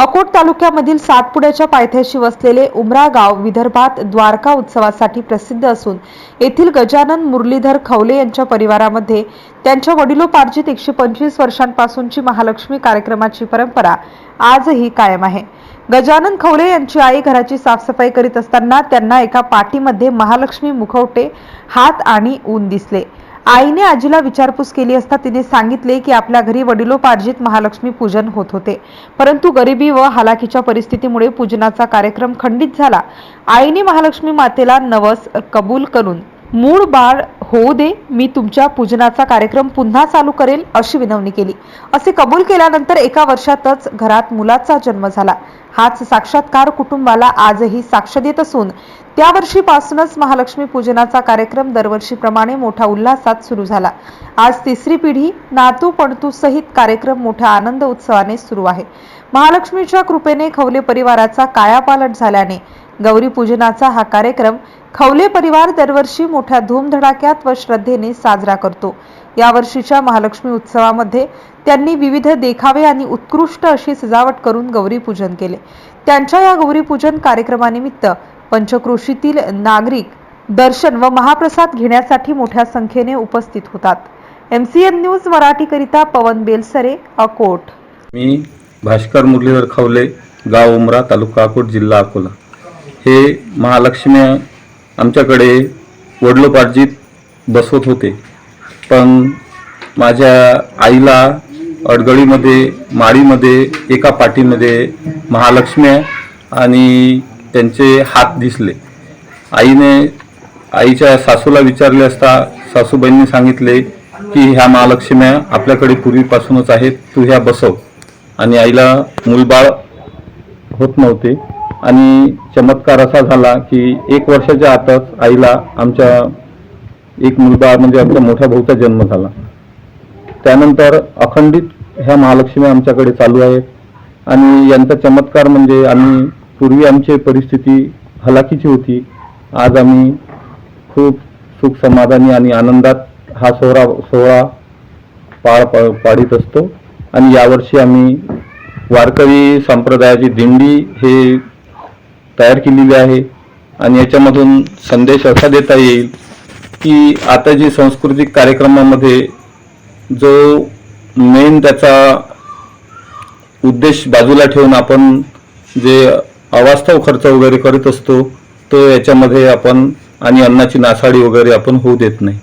अकोट तालुक्यामधील सातपुड्याच्या पायथ्याशी वसलेले उमरा गाव विदर्भात द्वारका उत्सवासाठी प्रसिद्ध असून येथील गजानन मुरलीधर खवले यांच्या परिवारामध्ये त्यांच्या वडिलोपार्जित एकशे पंचवीस वर्षांपासूनची महालक्ष्मी कार्यक्रमाची परंपरा आजही कायम आहे. गजानन खवले यांची आई घराची साफसफाई करीत असताना त्यांना एका पाटीमध्ये महालक्ष्मी मुखवटे हात आणि ऊन दिसले. आईने आजीला विचारपूस केली असता तिने सांगितले की आपल्या घरी वडिलोपार्जित महालक्ष्मी पूजन होत होते. परंतु गरिबी व हालाकीच्या परिस्थितीमुळे पूजनाचा कार्यक्रम खंडित झाला. आईने महालक्ष्मी मातेला नवस कबूल करून मूळ बाळ होऊ दे मी तुमच्या पूजनाचा कार्यक्रम पुन्हा चालू करेल अशी विनवणी केली. असे कबूल केल्यानंतर एका वर्षातच घरात मुलाचा जन्म झाला. हाच साक्षात्कार कुटुंबाला आजही साक्ष देत असून त्या वर्षीपासूनच महालक्ष्मी पूजनाचा कार्यक्रम दरवर्षीप्रमाणे मोठा उल्हासात सुरू झाला. आज तिसरी पिढी नातू पणतू सहित कार्यक्रम मोठ्या आनंद उत्सवाने सुरू आहे. महालक्ष्मीच्या कृपेने खवले परिवाराचा कायापालट झाल्याने गौरी पूजनाचा हा कार्यक्रम खवले परिवार दरवर्षी मोठ्या धूमधडाक्यात व श्रद्धेने साजरा करतो. यावर्षीच्या महालक्ष्मी उत्सवामध्ये त्यांनी विविध देखावे आणि उत्कृष्ट अशी सजावट करून गौरी पूजन केले. त्यांच्या या गौरी पूजन कार्यक्रमानिमित्त पंचक्रोशीतील नागरिक दर्शन व महाप्रसाद घेण्यासाठी मोठ्या संख्येने उपस्थित होतात. एम सी एन न्यूज मराठीकरिता पवन बेलसरे अकोट. मी भास्कर मुरलीधर खवले गाव उमरा तालुका अकोट जिल्हा अकोला. हे महालक्ष्मी आमच्याकडे वडलोपार्जित बसवत होते. पण माझ्या आईला अडगळीमध्ये माळीमध्ये एका पाठीमध्ये महालक्ष्मी आणि त्यांचे हात दिसले. आईने आईच्या सासूला विचारले असता सासूबाईंनी सांगितले की ह्या महालक्ष्म्या आपल्याकडे पूर्वीपासूनच आहेत तू ह्या बसव. आणि आईला मूलबाळ होत नव्हते. आणि चमत्कार असा झाला की एक वर्षाच्या आतच आईला आमच्या एक मुलगा म्हणजे आमच्या मोठ्या भाऊचा जन्म झाला. त्यानंतर अखंडित ह्या महालक्ष्मी आमच्याकडे चालू आहेत. आणि यांचा चमत्कार म्हणजे आम्ही पूर्वी आमची परिस्थिती हलाखीची होती. आज आम्ही खूप सुख समाधानी आणि आनंदात हा सोहळा सोहळा पाळ पा- पाडित असतो. आणि यावर्षी आम्ही वारकरी संप्रदायाची दिंडी हे तयार केलेली आहे. आणि याच्यामधून संदेश असा देता येईल की आता जी सांस्कृतिक कार्यक्रमामध्ये जो मेन त्याचा उद्देश बाजूला ठेवून आपण जे अवास्तव खर्च वगैरे करत असतो तो याच्यामध्ये आपण आणि अन्नाची नासाडी वगैरे आपण होऊ देत नाही.